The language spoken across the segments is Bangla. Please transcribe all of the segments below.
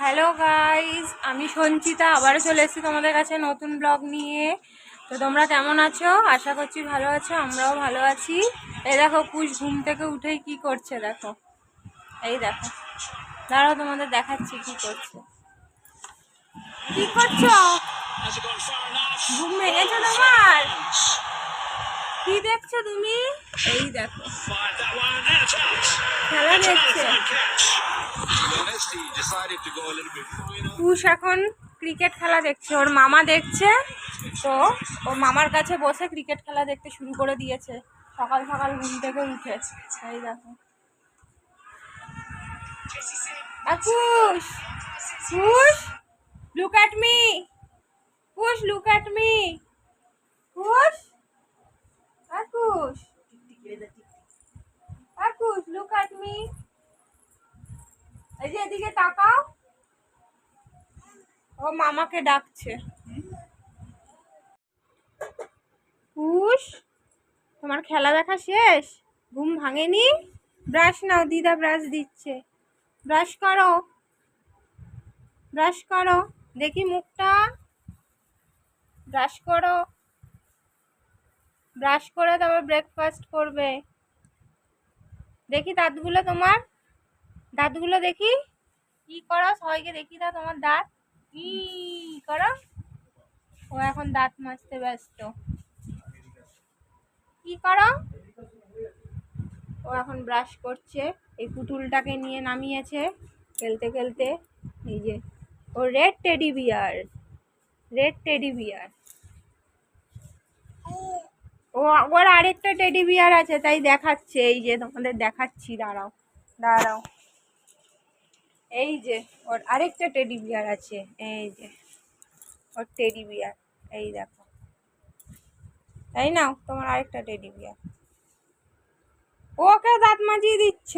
হ্যালো গাইস আমি সঞ্চিতা, আবারও চলে এসেছি তোমাদের কাছে নতুন ব্লগ নিয়ে। তো তোমরা কেমন আছো? আশা করছি ভালো আছো, আমরাও ভালো আছি। এই দেখো, কুশ ঘুম থেকে উঠেই কি করছে, দেখো। এই দেখো। দাঁড়াও, তোমাদের দেখাচ্ছি কি করছে। কি করছ? ঘুম ভেঙেছো তোমার? কি দেখছ তুমি? এই দেখো। খেলা দেখছে। কুশ এখন ক্রিকেট খেলা দেখছে, ওর মামা দেখছে, তো ওর মামার কাছে বসে ক্রিকেট খেলা দেখতে শুরু করে দিয়েছে। সকাল সকাল ঘুম থেকে উঠে এই দেখো। অ্যাট মি এই যে এদিকে তাকাও। ও মামাকে ডাকছে। তোমার খেলা দেখা শেষ? ঘুম ভাঙেনি? ব্রাশ নাও, দিদা ব্রাশ দিচ্ছে। ব্রাশ করো। ব্রাশ করো। দেখি মুখটা। ব্রাশ করো। ব্রাশ করে তারপর ব্রেকফাস্ট করবে। দেখি দাঁতগুলো তোমার। দাঁতগুলো দেখি। কি করো? সবাইকে দেখি দাও তোমার দাঁত। কি করো। ও এখন দাঁত মাজতে ব্যস্ত। কি করো? ও এখন ব্রাশ করছে। এই পুতুলটাকে নিয়ে নামিয়েছে খেলতে খেলতে। এই যে, ও red teddy bear red teddy bear ও, ওর আরেকটা টেডি বিয়ার আছে, তাই দেখাচ্ছে। এই যে তোমাদের দেখাচ্ছি, দাঁড়াও দাঁড়াও। এই যে, ওর আরেকটা টেডি বিয়ার আছে, এই যে, ওর টেডি বিয়ার এই দেখো। তাই নাও, তোমার আরেকটা টেডি বিয়ার ওকে দাঁত মাজিয়ে দিচ্ছ।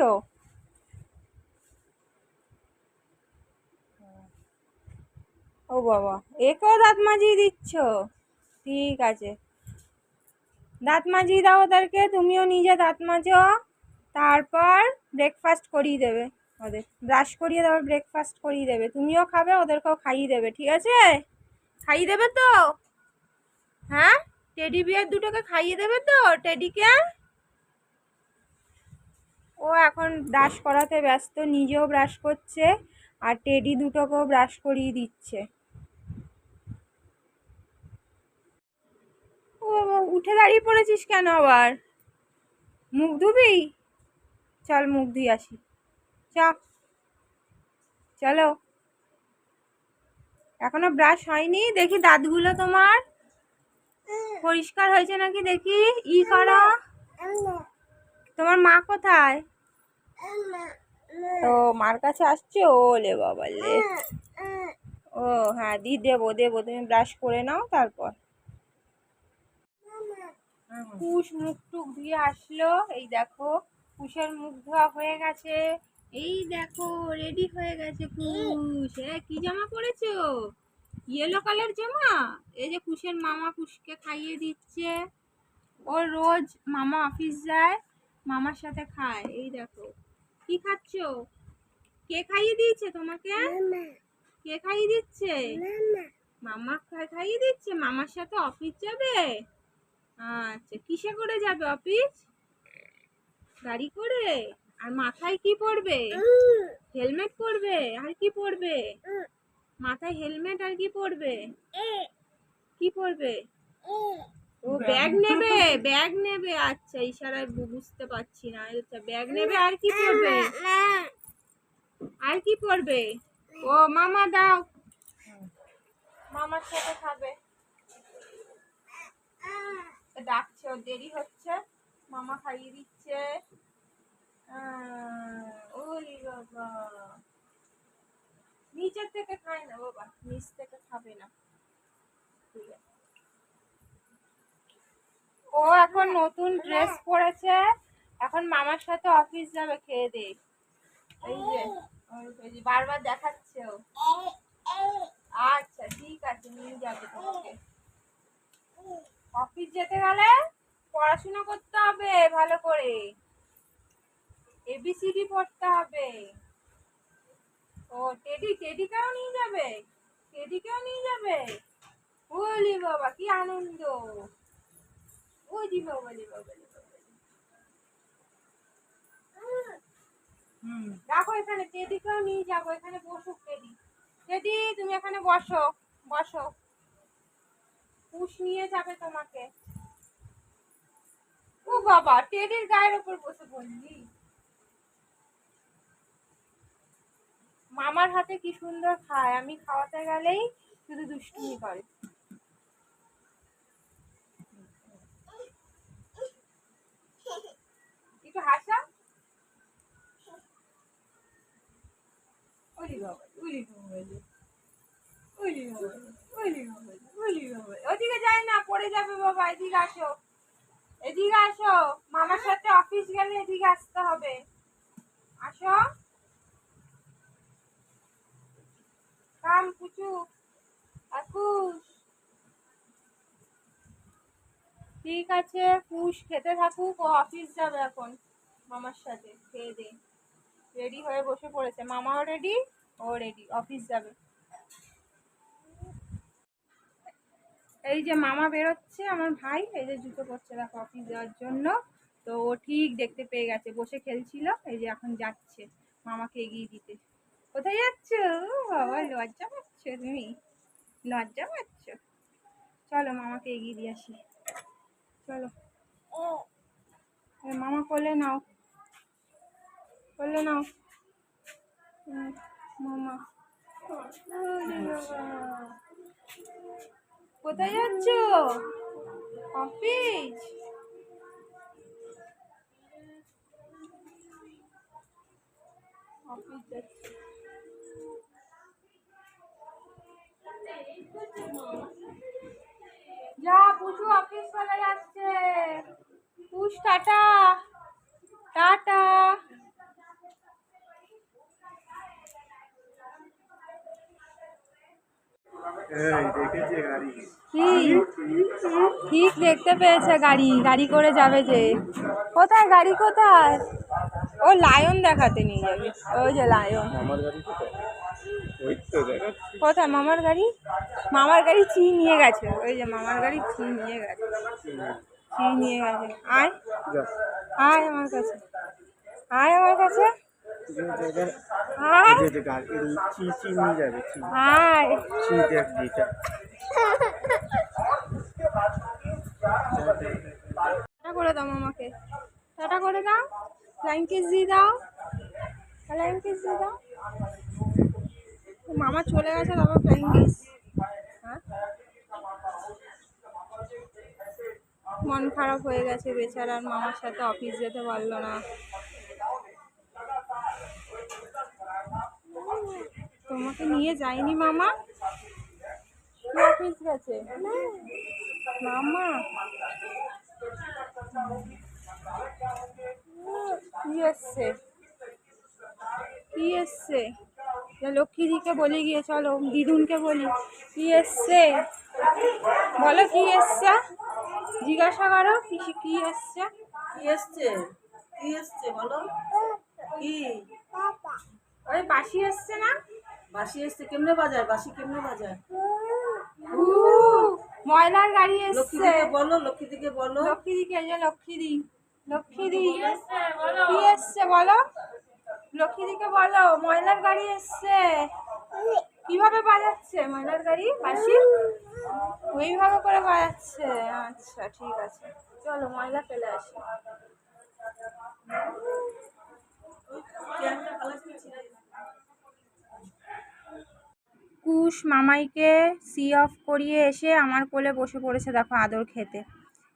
ও বাবা, একেও দাঁত মাজিয়ে দিচ্ছ। ঠিক আছে। দাঁত মাজিয়ে দাও ওদেরকে তুমিও নিজে দাঁত মাজো, তারপর ব্রেকফাস্ট করিয়ে দেবে। ওদের। ব্রাশ করিয়ে দেবে ব্রেকফাস্ট করিয়ে দেবে। তুমিও খাবে, ওদেরকেও খাইয়ে দেবে, ঠিক আছে? খাইয়ে দেবে তো? হ্যাঁ? টেডি বিয়ার দুটোকে খাইয়ে দেবে তো টেডিকে ও এখন ব্রাশ করাতে ব্যস্ত, নিজেও ব্রাশ করছে, আর টেডি দুটোকেও ব্রাশ করিয়ে দিচ্ছে। ও উঠে দাঁড়িয়ে পড়েছিস কেন আবার? মুখ ধুবি? চল মুখ ধুই আসি। চ চলো। এখনও ব্রাশ হয়নি? দেখি দাঁতগুলো তোমার। পরিষ্কার হয়েছে নাকি দেখি? ই করো। তোমার মা কোথায়? তো মার কাছে আসছে? ও লে বাবা লে। ও হ্যাঁ দি, দেবো দেবো। তুমি ব্রাশ করে নাও তারপর। কুশ মুখ টুক ধুয়ে আসলো। এই দেখো, কুশের মুখ ধোয়া হয়ে গেছে। এই দেখো রেডি হয়ে গেছে কুশ। হ্যাঁ কি জামা পরেছো? ইয়েলো কালার জামা? এই যে কুশের মামা কুশকে খাইয়ে দিচ্ছে। ও রোজ মামা অফিস যায় মামার সাথে খায়। এই দেখো কি খাচ্ছো? কে খাইয়ে দিয়েছে তোমাকে? কে খাইয়ে দিচ্ছে? মামা। খাইয়ে দিচ্ছে? মামার সাথে অফিস যাবে? আচ্ছা কিসে করে যাবে অফিস গাড়ি করে? আর মাথায় কি পরবে হেলমেট পরবে আর কি পরবে মাথায় হেলমেট আর কি পরবে কি পরবে ও ব্যাগ নেবে ব্যাগ নেবে। আচ্ছা ইশারায় বুঝতে পারছি না। আচ্ছা ব্যাগ নেবে, আর কি পরবে আর কি পরবে ও, মামা দাও। মামার সাথে খাবে। ডাকছে, ওর দেরি হচ্ছে। মামা খাইয়ে দিচ্ছে। ওই বাবা। নিচের থেকে খায় না বাবা নিচ থেকে খাবে না। ও এখন নতুন ড্রেস পরেছে, এখন মামার সাথে অফিস যাবে, খেয়ে দে। এই যে বারবার দেখাচ্ছে ও। আচ্ছা ঠিক আছে, নিয়ে যাবে তোমাকে। অফিস যেতে গেলে পড়াশোনা করতে হবে, ভালো করে। এবিসিডি পড়তে হবে। ও, টেডি, টেডিকেও নিয়ে যাবে? টেডিকেও নিয়ে যাবে? ওলি বাবা, কি আনন্দ। ওলি বাবা লি বাবা রাখো এখানে, টেডিকেও নিয়ে যাব, এখানে বসুক টেডি। টেডি, তুমি এখানে বসো বসো। পুষ নিয়ে যাবে তোমাকে। ও বাবা, টেডির গায়ের উপর বসে বললি মামার হাতে কি সুন্দর খায়? আমি খাওয়াতে গেলেই শুধু দুষ্টুমি করে। ওদিকে যাই না, পড়ে যাবে বাবা, এদিকে আসো। এদিকে আসো। মামার সাথে অফিস গেলে এদিকে আসতে হবে। আসো। কাম কুচু। আকুশ ঠিক আছে, কুশ, খেতে থাকুক, ও অফিস যাবে এখন মামার সাথে, খেয়ে দে। রেডি হয়ে বসে পড়েছে। মামাও রেডি, ও রেডি, অফিস যাবে। এই যে মামা বেরোচ্ছে, আমার ভাই, এই যে জুতো পরছে, দেখো অফিস যাওয়ার জন্য। তো ও ঠিক দেখতে পেয়ে গেছে, বসে খেলছিল, এই যে এখন যাচ্ছে, মামাকে এগিয়ে দিতে। কোথায় যাচ্ছ? বাবা, লজ্জা পাচ্ছ তুমি? লজ্জা পাচ্ছ? চলো, মামাকে এগিয়ে দিয়ে আসি। চলো। মামা কোলে নাও। কোলে নাও। মামা। কোথায় যাচ্ছ? অফিস? অফিস যাচ্ছে। পুষ টাটা। টাটা। ঠিক দেখতে পেয়েছে গাড়ি গাড়ি করে যাবে যে। কোথায় গাড়ি কোথায়? ও লায়ন দেখাতে নিয়ে যাবে। ওই যে লায়ন। কোথায়? মামার গাড়ি? মামার গাড়ি চি নিয়ে গেছে। ওই যে মামার গাড়ি চি নিয়ে গেছে চি নিয়ে গেছে। আয়। আয় আমার কাছে। আয় আমার কাছে। টাটা করে দাও মামাকে। টাটা করে দাও। ফ্লাইং কিস দিয়ে দাও। ফ্লাইং কিস দিয়ে দাও। মামা চলে গেছে তারপর ফ্লাইং কিস হ্যাঁ মন খারাপ হয়ে গেছে বেচারার মামার সাথে অফিস যেতে পারল না। তোমাকে নিয়ে যায়নি মামা? অফিস গেছে। মামা? কি এসছে? কি এসছে? লক্ষ্মীদিকে বলে গিয়ে চলো, দিদুনকে বলি। কি এসছে? বলো কি এসছে? জিজ্ঞাসা করো কি কি এসছে? কি এসছে? কি এসছে বলো? কি? ওই বাসি এসছে না? বাসি এসছে কেমনে বাজায়? বাসি কেমনে বাজায়? ময়লার গাড়ি লক্ষ্মী এসছে। দিকে বলো লক্ষ্মী দিকে বলো। লক্ষ্মীদিকে এই যে লক্ষ্মীদি। লক্ষ্মীদি কি এসছে বলো? লক্ষ্মীদিকে বলো ময়লার গাড়ি এসছে। কীভাবে বাজাচ্ছে? ময়লার গাড়ি? বাসি ওইভাবে করে বাজাচ্ছে। আচ্ছা ঠিক আছে। চলো, ময়লা ফেলে আসি। কুশ মামাইকে সি অফ করিয়ে এসে আমার কোলে বসে পড়েছে, দেখো, আদর খেতে।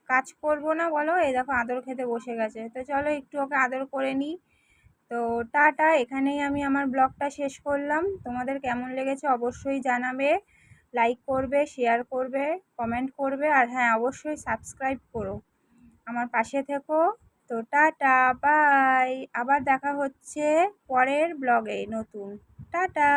কাজ করব না বলো, এই দেখো, আদর খেতে বসে গেছে। তো চলো, একটু ওকে আদর করে নিই। তো টাটা, এখানেই আমি আমার ব্লগটা শেষ করলাম। তোমাদের কেমন লেগেছে অবশ্যই জানাবে লাইক করবে শেয়ার করবে কমেন্ট করবে, আর হ্যাঁ অবশ্যই সাবস্ক্রাইব করো। আমার পাশে থেকো। তো টাটা বাই আবার দেখা হচ্ছে পরের ব্লগে নতুন। টাটা।